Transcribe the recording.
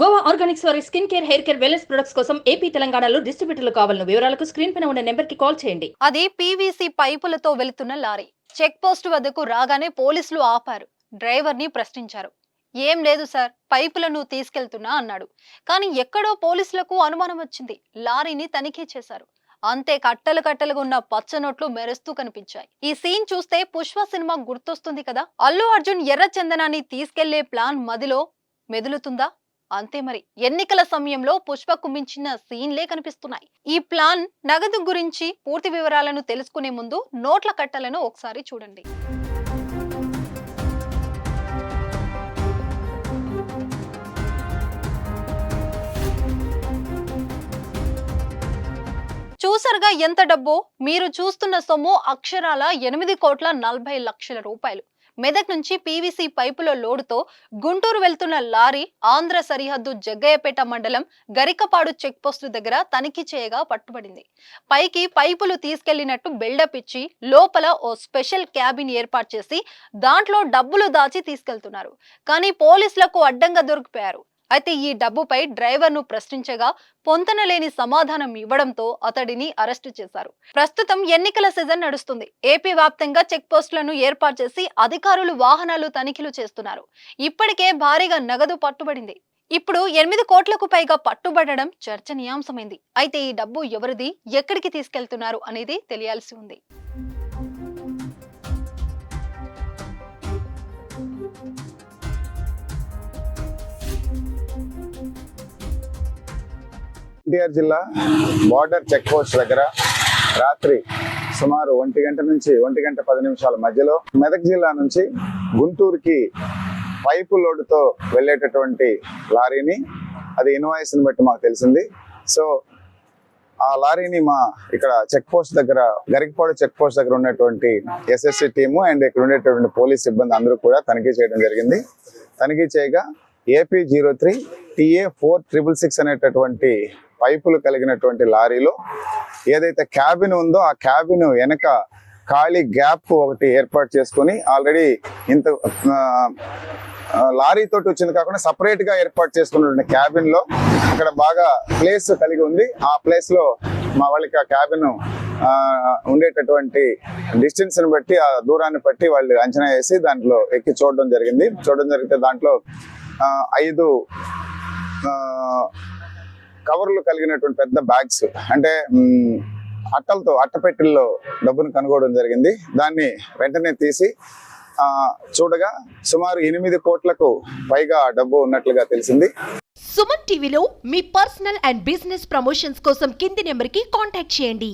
Goa organics వారి skin care hair care wellness products కోసం AP తెలంగాణలో డిస్ట్రిబ్యూటర్లు కావాలను వివరాలకు స్క్రీన్ పైన ఉన్న నెంబర్కి కాల్ చేయండి. అది పీవీసీ పైపులతో వెళుతున్న లారీ. చెక్ పోస్ట్ వద్దకు రాగానే పోలీసులు ఆపారు. డ్రైవర్ని ప్రశ్నించారు. ఏం లేదు సార్ పైపులను తీసుకెళ్తున్నా అన్నాడు. కానీ ఎక్కడో పోలీసులకు అనుమానం వచ్చింది. లారీని తనిఖీ చేశారు. అంతే కట్టలు కట్టలుగా ఉన్న పచ్చ నోట్లు మెరుస్తూ కనిపించాయి. ఈ సీన్ చూస్తే పుష్ప సినిమా గుర్తొస్తుంది కదా? అల్లు అర్జున్ ఎర్ర చందనాన్ని తీసుకెళ్ళే ప్లాన్ మదిలో మెదులుతుందా? అంతే మరి. ఎన్నికల సమయంలో పుష్పకు మించిన సీన్లే కనిపిస్తున్నాయి. ఈ ప్లాన్ నగదు గురించి పూర్తి వివరాలను తెలుసుకునే ముందు నోట్ల కట్టలను ఒకసారి చూడండి. చూసారుగా ఎంత డబ్బో మీరు చూస్తున్న సొమ్ము అక్షరాల ఎనిమిది కోట్ల నలభై లక్షల రూపాయలు. మెదక్ నుంచి పీవీసీ పైపుల లోడుతో గుంటూరు వెళ్తున్న లారీ ఆంధ్ర సరిహద్దు జగ్గయ్యపేట మండలం గరికపాడు చెక్ పోస్టు దగ్గర తనిఖీ చేయగా పట్టుబడింది. పైకి పైపులు తీసుకెళ్ళినట్టు బిల్డప్ ఇచ్చి లోపల ఓ స్పెషల్ క్యాబిన్ ఏర్పాటు చేసి దాంట్లో డబ్బులు దాచి తీసుకెళ్తున్నారు. కానీ పోలీసులకు అడ్డంగా దొరికిపోయారు. అయితే ఈ డబ్బుపై డ్రైవర్ను ప్రశ్నించగా పొంతనలేని సమాధానం ఇవ్వడంతో అతడిని అరెస్టు చేశారు. ప్రస్తుతం ఎన్నికల సీజన్ నడుస్తుంది. ఏపీ వ్యాప్తంగా చెక్ పోస్టులను ఏర్పాటు చేసి అధికారులు వాహనాలు తనిఖీలు చేస్తున్నారు. ఇప్పటికే భారీగా నగదు పట్టుబడింది. ఇప్పుడు ఎనిమిది కోట్లకు పైగా పట్టుబడడం చర్చనీయాంశమైంది. అయితే ఈ డబ్బు ఎవరిది ఎక్కడికి తీసుకెళ్తున్నారు అనేది తెలియాల్సి ఉంది. ఎన్టీఆర్ జిల్లా బార్డర్ చెక్ పోస్ట్ దగ్గర రాత్రి సుమారు ఒంటి గంట నుంచి ఒంటి గంట పది నిమిషాల మధ్యలో మెదక్ జిల్లా నుంచి గుంటూరుకి పైపు లోడుతో వెళ్ళేటటువంటి లారీని అది ఇన్వాయిస్ని బట్టి మాకు తెలిసింది. సో ఆ లారీని మా ఇక్కడ చెక్ పోస్ట్ దగ్గర గరికపాడు చెక్ పోస్ట్ దగ్గర ఉన్నటువంటి ఎస్ఎస్సి టీము అండ్ ఇక్కడ ఉండేటటువంటి పోలీస్ సిబ్బంది అందరూ కూడా తనిఖీ చేయడం జరిగింది. తనిఖీ చేయగా AP zero three TA four triple six అనేటటువంటి పైపులు కలిగినటువంటి లారీలో ఏదైతే క్యాబిన్ ఉందో ఆ క్యాబిన్ వెనక ఖాళీ గ్యాప్ ఒకటి ఏర్పాటు చేసుకొని ఆల్రెడీ ఇంత లారీ తోటి వచ్చింది కాకుండా సపరేట్గా ఏర్పాటు చేసుకున్నటువంటి క్యాబిన్లో అక్కడ బాగా ప్లేస్ కలిగి ఉంది. ఆ ప్లేస్లో మా వాళ్ళకి ఆ క్యాబిన్ ఉండేటటువంటి డిస్టెన్స్ని బట్టి ఆ దూరాన్ని బట్టి వాళ్ళు అంచనా వేసి దాంట్లో ఎక్కి చూడడం జరిగింది. చూడడం జరిగితే దాంట్లో ఐదు కవర్లు కలిగినటువంటి పెద్ద బ్యాగ్స్ అంటే అట్టలతో అట్టపెట్టెల్లో డబ్బును కనుగోవడం జరిగింది. దాన్ని వెంటనే తీసి చూడగా సుమారు ఎనిమిది కోట్లకు పైగా డబ్బు ఉన్నట్లుగా తెలిసింది. సుమన్ టీవీలో మీ పర్సనల్ అండ్ బిజినెస్ ప్రమోషన్స్ కోసం కింది నెంబర్కి కాంటాక్ట్ చేయండి.